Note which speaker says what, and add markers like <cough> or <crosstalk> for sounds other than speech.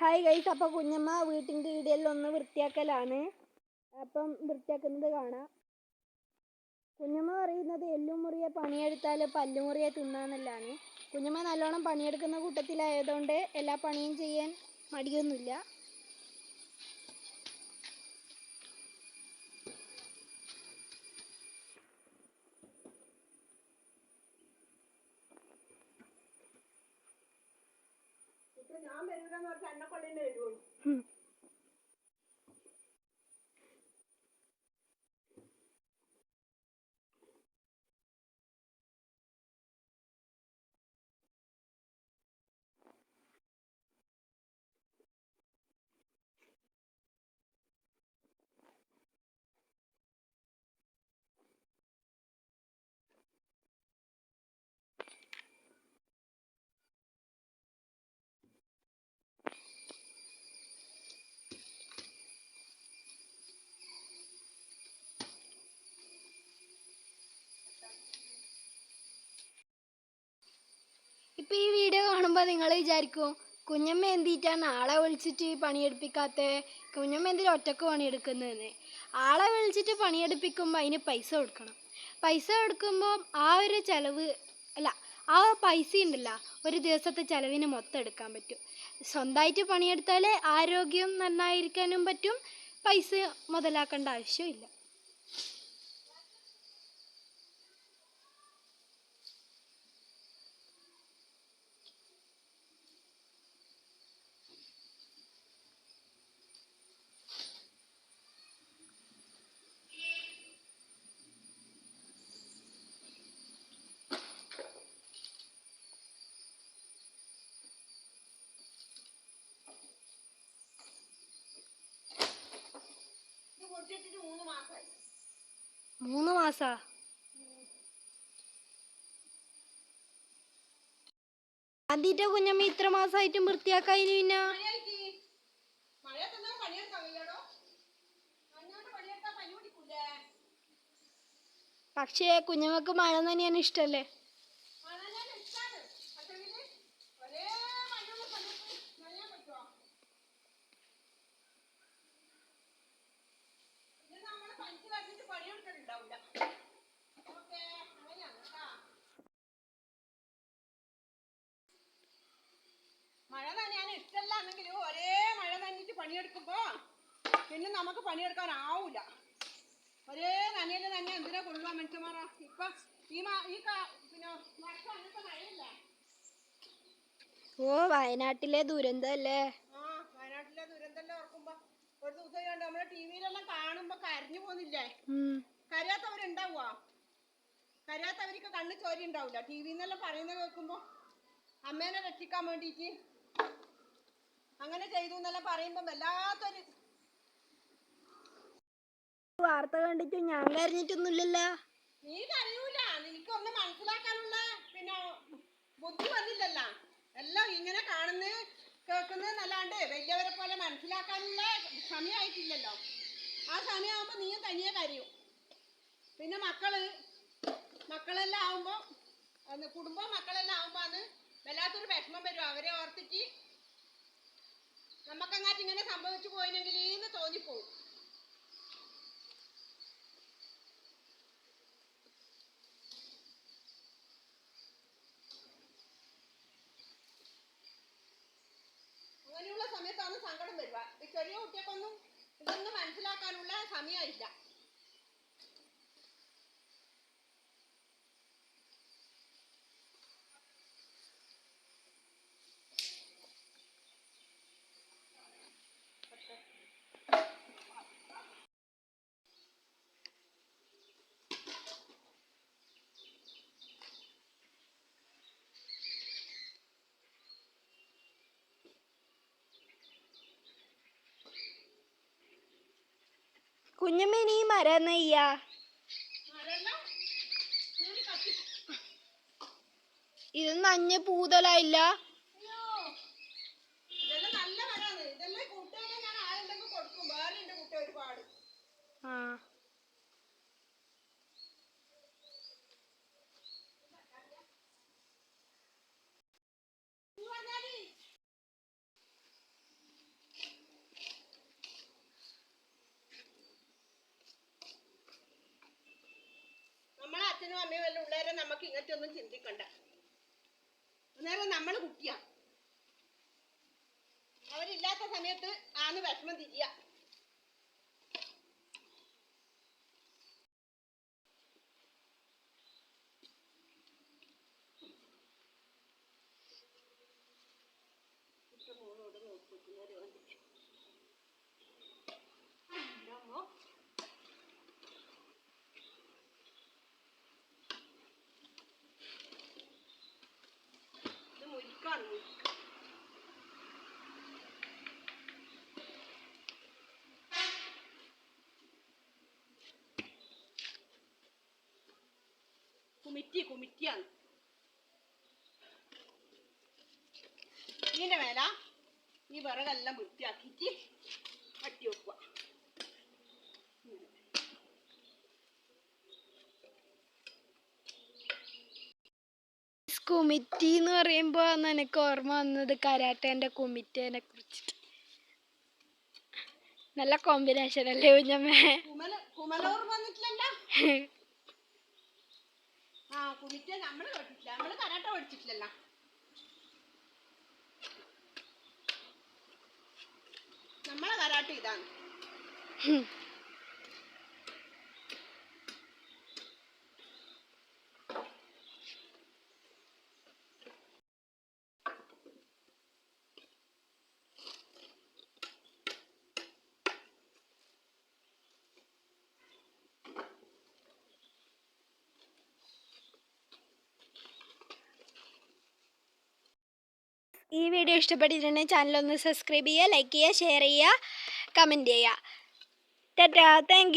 Speaker 1: Hi guys അപ്പോൾ കുഞ്ഞമ്മ വീട്ടിന്റെ ഇടയിലെല്ലാം ഒന്ന് വൃത്തിയാക്കലാണ്. അപ്പം വൃത്തിയാക്കുന്നത് കാണാം. കുഞ്ഞമ്മ പറയുന്നത് എല്ലുമുറിയെ പണിയെടുത്താൽ പല്ലുമുറിയെ തിന്നാന്നല്ലാണ് കുഞ്ഞമ്മ നല്ലോണം പണിയെടുക്കുന്ന കൂട്ടത്തിലായതുകൊണ്ട് എല്ലാ പണിയും ചെയ്യാൻ മടിയൊന്നുമില്ല.
Speaker 2: ഞാൻ വരൂലെന്ന് പറഞ്ഞാൽ എന്നെ വരുള്ളൂ
Speaker 1: ഉം. ഇപ്പൊ ഈ വീഡിയോ കാണുമ്പോൾ നിങ്ങൾ വിചാരിക്കും കുഞ്ഞമ്മ എന്തിട്ടാണ് ആളെ വിളിച്ചിട്ട് പണിയെടുപ്പിക്കാത്ത? കുഞ്ഞമ്മ എന്തിനാ ഒറ്റയ്ക്ക് പണിയെടുക്കുന്നതെന്ന് ആളെ വിളിച്ചിട്ട് പണിയെടുപ്പിക്കുമ്പോൾ അതിന് പൈസ കൊടുക്കണം. പൈസ കൊടുക്കുമ്പോൾ ആ ഒരു ചിലവ് അല്ല ആ പൈസ ഉണ്ടല്ല ഒരു ദിവസത്തെ ചിലവിന് മൊത്തം എടുക്കാൻ പറ്റും. സ്വന്തമായിട്ട് പണിയെടുത്താൽ ആരോഗ്യം നന്നായിരിക്കാനും പറ്റും. പൈസ മുതലാക്കേണ്ട ആവശ്യമില്ല.
Speaker 2: മൂന്ന് മാസമായി
Speaker 1: മൂന്ന് മാസാ? അതിന്റെ കുഞ്ഞമ്മ ഇത്ര മാസമായിട്ടും വൃത്തിയാക്കായില്ല പിന്നെ? പക്ഷേ കുഞ്ഞമ്മക്ക് മഴ തന്നെയാണ് ഇഷ്ടല്ലേ?
Speaker 2: എന്നെങ്കിലും ഒരേ മഴ നനഞ്ഞിട്ട് പണിയെടുക്കുമ്പോ പിന്നെ നമുക്ക് പണിയെടുക്കാൻ ആവൂല ഒരേ നനയിൽ തന്നെ എന്തിനാ കൊള്ളുക മനുഷ്യന്മാരാ? ഇപ്പൊ ഈ ഈ പിന്നെ വർഷം അങ്ങനത്തെ മഴയില്ലേ?
Speaker 1: ഓ വയനാട്ടിലെ ദുരന്തല്ലേ?
Speaker 2: ആ വയനാട്ടിലെ ദുരന്തല്ലേ ഓർക്കുമ്പോ. ഒരു ദിവസം കണ്ട് നമ്മളെ ടിവിയിലെല്ലാം കാണുമ്പോ കരഞ്ഞു പോന്നില്ലേ. കരയാത്തവരുണ്ടാവുക കരയാത്തവർക്ക് കണ്ണ് ചോരി ഉണ്ടാവില്ല ടി വിന്നെല്ലാം പറയുന്നത് കേൾക്കുമ്പോ? അമ്മേനെ രക്ഷിക്കാൻ വേണ്ടിയിട്ട് അങ്ങനെ ചെയ്തു എന്നെല്ലാം പറയുമ്പോ വല്ലാത്തൊരു
Speaker 1: വാർത്ത കണ്ടിട്ട് ഞാൻ കരഞ്ഞിട്ടൊന്നുമില്ലല്ലോ.
Speaker 2: നീ കരയൂല. നിനക്കൊന്നും മനസ്സിലാക്കാനുള്ള പിന്നെ ബുദ്ധി വന്നില്ലല്ല. എല്ലാം ഇങ്ങനെ കാണുന്ന കേൾക്കുന്നതെന്നല്ലാണ്ട് വലിയവരെ പോലെ മനസ്സിലാക്കാനുള്ള സമയമായിട്ടില്ലല്ലോ. ആ സമയമാകുമ്പോ നീയും തനിയെ കരയും. പിന്നെ മക്കൾ മക്കളെല്ലാം ആവുമ്പോ കുടുംബം മക്കളെല്ലാം ആവുമ്പോ അത് വല്ലാത്തൊരു വിഷമം വരും. അവരെ ഓർത്തിട്ട് നമുക്കങ്ങാട്ട് ഇങ്ങനെ സംഭവിച്ചു പോയിനെങ്കിൽ എന്ന് തോന്നിപ്പോവും. അങ്ങനെയുള്ള സമയത്താണ് സങ്കടം വരിക. ഈ ചെറിയ കുട്ടികൾക്കൊന്നും ഇതൊന്നും മനസ്സിലാക്കാനുള്ള സമയമില്ല.
Speaker 1: കുഞ്ഞമ്മ നീ മരം നെയ്യാ?
Speaker 2: മരെല്ലാം കൂടി കത്തി
Speaker 1: ഇത് നഞ്ഞ പൂതലായില്ല
Speaker 2: അയ്യോ
Speaker 1: ആ
Speaker 2: അമ്മയും എല്ലാം ഉള്ളവരെ നമുക്ക് ഇങ്ങനത്തെ ഒന്നും ചിന്തിക്കണ്ട. അന്നേരം നമ്മൾ കുട്ടിയാ. അവരില്ലാത്ത സമയത്ത് ആണ് വിഷമം തിരിയ. ഇത് കുമിറ്റി കുമിറ്റിയാണ്. ഇതിന്റെ മേല ഈ വിറകെല്ലാം വൃത്തിയാക്കിയിട്ട് അട്ടി വെക്കുക.
Speaker 1: കുമിറ്റി എന്ന് പറയുമ്പോൾ എനിക്ക് ഓർമ്മ വന്നത് കരാട്ടേന്റെ കുമിറ്റേനെ കുറിച്ചിട്ട്. നല്ല കോമ്പിനേഷൻ അല്ലേ കുഞ്ഞമ്മേ?
Speaker 2: കുമല കുമലോർ വന്നിട്ടില്ലല്ലോ? <laughs> ആ കുമിറ്റ നമ്മൾ കേട്ടിട്ടില്ല നമ്മൾ കരാട്ട പഠിച്ചിട്ടില്ലല്ലോ. നമ്മളെ കരാട്ട ഇതാണ്.
Speaker 1: ഈ വീഡിയോ ഇഷ്ടപ്പെട്ടിട്ടുണ്ടെങ്കിൽ ചാനൽ ഒന്ന് സബ്സ്ക്രൈബ് ചെയ്യുക ലൈക്ക് ചെയ്യുക ഷെയർ ചെയ്യുക കമന്റ് ചെയ്യുക. ടാറ്റാ താങ്ക്